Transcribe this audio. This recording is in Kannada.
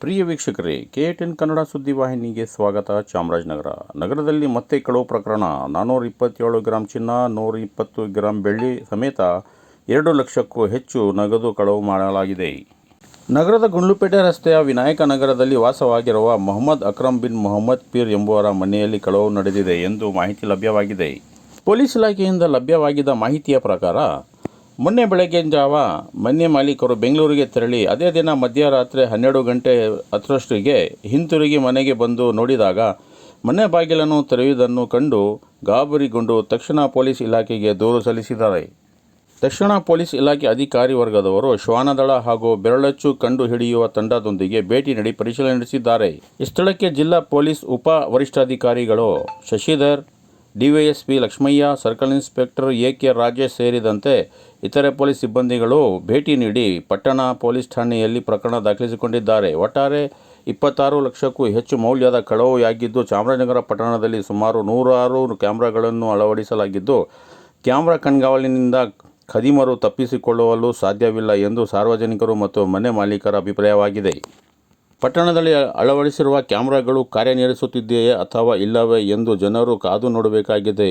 ಪ್ರಿಯ ವೀಕ್ಷಕರೇ, ಕೆ ಟೆನ್ ಕನ್ನಡ ಸುದ್ದಿವಾಹಿನಿಗೆ ಸ್ವಾಗತ, ಚಾಮರಾಜನಗರ. ನಗರದಲ್ಲಿ ಮತ್ತೆ ಕಳವು ಪ್ರಕರಣ. ನಾನ್ನೂರ ಇಪ್ಪತ್ತೇಳು ಗ್ರಾಂ ಚಿನ್ನ, ನೂರ ಇಪ್ಪತ್ತು ಗ್ರಾಂ ಬೆಳ್ಳಿ ಸಮೇತ ಎರಡು ಲಕ್ಷಕ್ಕೂ ಹೆಚ್ಚು ನಗದು ಕಳವು ಮಾಡಲಾಗಿದೆ. ನಗರದ ಗುಂಡ್ಲುಪೇಟೆ ರಸ್ತೆಯ ವಿನಾಯಕ ನಗರದಲ್ಲಿ ವಾಸವಾಗಿರುವ ಮೊಹಮ್ಮದ್ ಅಕ್ರಮ್ ಬಿನ್ ಮೊಹಮ್ಮದ್ ಪೀರ್ ಎಂಬುವರ ಮನೆಯಲ್ಲಿ ಕಳವು ನಡೆದಿದೆ ಎಂದು ಮಾಹಿತಿ ಲಭ್ಯವಾಗಿದೆ. ಪೊಲೀಸ್ ಇಲಾಖೆಯಿಂದ ಲಭ್ಯವಾಗಿದ್ದ ಮಾಹಿತಿಯ ಪ್ರಕಾರ ಮೊನ್ನೆ ಬೆಳಗ್ಗೆ ಜಾವ ಮನೆ ಮಾಲೀಕರು ಬೆಂಗಳೂರಿಗೆ ತೆರಳಿ ಅದೇ ದಿನ ಮಧ್ಯರಾತ್ರಿ ಹನ್ನೆರಡು ಗಂಟೆ ಹತ್ತರಷ್ಟಿಗೆ ಹಿಂತಿರುಗಿ ಮನೆಗೆ ಬಂದು ನೋಡಿದಾಗ ಮನೆ ಬಾಗಿಲನ್ನು ತೆರೆಯುವುದನ್ನು ಕಂಡು ಗಾಬರಿಗೊಂಡು ತಕ್ಷಣ ಪೊಲೀಸ್ ಇಲಾಖೆಗೆ ದೂರು ಸಲ್ಲಿಸಿದ್ದಾರೆ. ತಕ್ಷಣ ಪೊಲೀಸ್ ಇಲಾಖೆ ಅಧಿಕಾರಿ ವರ್ಗದವರು ಶ್ವಾನದಳ ಹಾಗೂ ಬೆರಳಚ್ಚು ಕಂಡು ಹಿಡಿಯುವ ತಂಡದೊಂದಿಗೆ ಭೇಟಿ ನೀಡಿ ಪರಿಶೀಲನೆ ನಡೆಸಿದ್ದಾರೆ. ಈ ಸ್ಥಳಕ್ಕೆ ಜಿಲ್ಲಾ ಪೊಲೀಸ್ ಉಪ ವರಿಷ್ಠಾಧಿಕಾರಿಗಳು Shashidhar DySP Lakshmaiah, circle inspector A K Rajesh ಸೇರಿದಂತೆ ಇತರೆ ಪೊಲೀಸ್ ಸಿಬ್ಬಂದಿಗಳು ಭೇಟಿ ನೀಡಿ ಪಟ್ಟಣ ಪೊಲೀಸ್ ಠಾಣೆಯಲ್ಲಿ ಪ್ರಕರಣ ದಾಖಲಿಸಿಕೊಂಡಿದ್ದಾರೆ. ಒಟ್ಟಾರೆ ಇಪ್ಪತ್ತಾರು ಲಕ್ಷಕ್ಕೂ ಹೆಚ್ಚು ಮೌಲ್ಯದ ಕಳವುಯಾಗಿದ್ದು, ಚಾಮರಾಜನಗರ ಪಟ್ಟಣದಲ್ಲಿ ಸುಮಾರು ನೂರಾರು ಕ್ಯಾಮ್ರಾಗಳನ್ನು ಅಳವಡಿಸಲಾಗಿದ್ದು, ಕ್ಯಾಮ್ರಾ ಕಣ್ಗಾವಲಿನಿಂದ ಖದೀಮರು ತಪ್ಪಿಸಿಕೊಳ್ಳಲು ಸಾಧ್ಯವಿಲ್ಲ ಎಂದು ಸಾರ್ವಜನಿಕರು ಮತ್ತು ಮನೆ ಮಾಲೀಕರ ಅಭಿಪ್ರಾಯವಾಗಿದೆ. ಪಟ್ಟಣದಲ್ಲಿ ಅಳವಡಿಸಿರುವ ಕ್ಯಾಮೆರಾಗಳು ಕಾರ್ಯನಿರ್ವಹಿಸುತ್ತಿದೆಯೇ ಅಥವಾ ಇಲ್ಲವೇ ಎಂದು ಜನರು ಕಾದು ನೋಡಬೇಕಾಗಿದೆ.